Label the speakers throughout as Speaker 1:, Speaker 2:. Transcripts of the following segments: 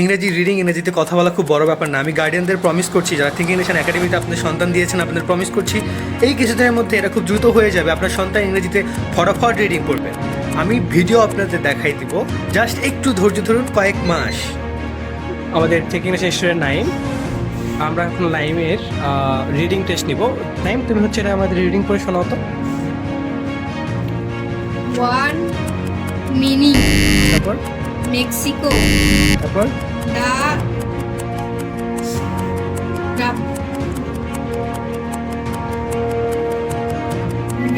Speaker 1: ইংরেজি রিডিং ইংরেজিতে কথা বলা খুব বড় ব্যাপার না। আমি গার্ডিয়ানদের প্রমিস করছি যারা থিঙ্কিং নেশন একাডেমিতে আপনাদের সন্তান দিয়েছেন আপনাদের প্রমিস করছি এই কিছুদিনের মধ্যে এটা খুব দ্রুত হয়ে যাবে। আপনার সন্তান ইংরেজিতে ফটাফট রিডিং করবে আমি ভিডিও আপনাদের দেখাই দিব। জাস্ট একটু ধৈর্য ধরুন কয়েক মাস।
Speaker 2: আমাদের টেকিং স্টুডেন্ট নাইম আমরা এখন লাইমের রিডিং টেস্ট নিব। নাইম তুমি হচ্ছে এটা আমাদের রিডিং করে শোনাও তো।
Speaker 3: ওয়ান মিনি
Speaker 2: তারপর?
Speaker 3: মেক্সিকো।
Speaker 2: তারপর?
Speaker 3: দা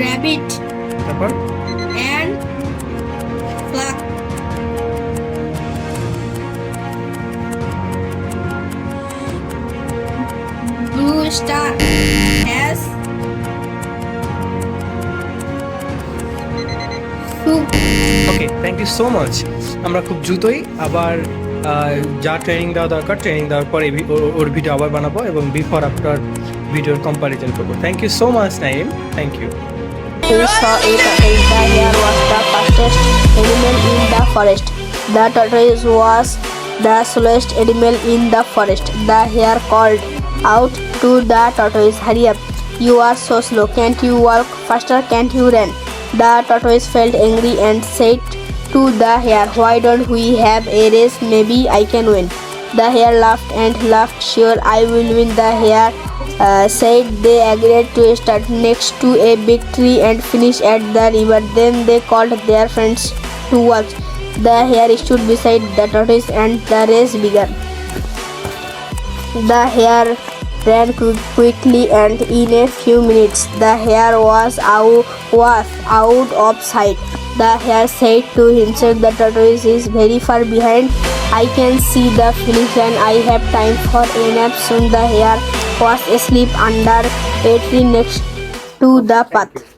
Speaker 3: র্যাবিট
Speaker 2: তারপর?
Speaker 3: And flock blue star
Speaker 2: okay thank you so much আমরা খুব দ্রুতই আবার যা ট্রেনিং দেওয়া দরকার ট্রেনিং দেওয়ার পরে ওর ভিডিও আবার বানাবো এবং বিফোর আফটার ভিডিওর কম্পারিজন করব thank you so much Naim thank you
Speaker 4: saw a tortoise. The hare was the fastest animal in the forest. The tortoise was the slowest animal in the forest. The hare called out to the tortoise, Hurry up! You are so slow. Can't you walk faster? Can't you run? The tortoise felt angry and said to the hare, Why don't we have a race? Maybe I can win. The hare laughed and laughed. Sure, I will win. The hare uh, said they agreed to start next to a big tree and finish at the river. Then they called their friends to watch. The hare stood beside the tortoise and the race began. The hare ran quickly and in a few minutes the hare was out, was out of sight. The hare said to himself, The tortoise is very far behind. I can see the finish and I have time for a nap. Soon the hare was asleep under a tree next to the path.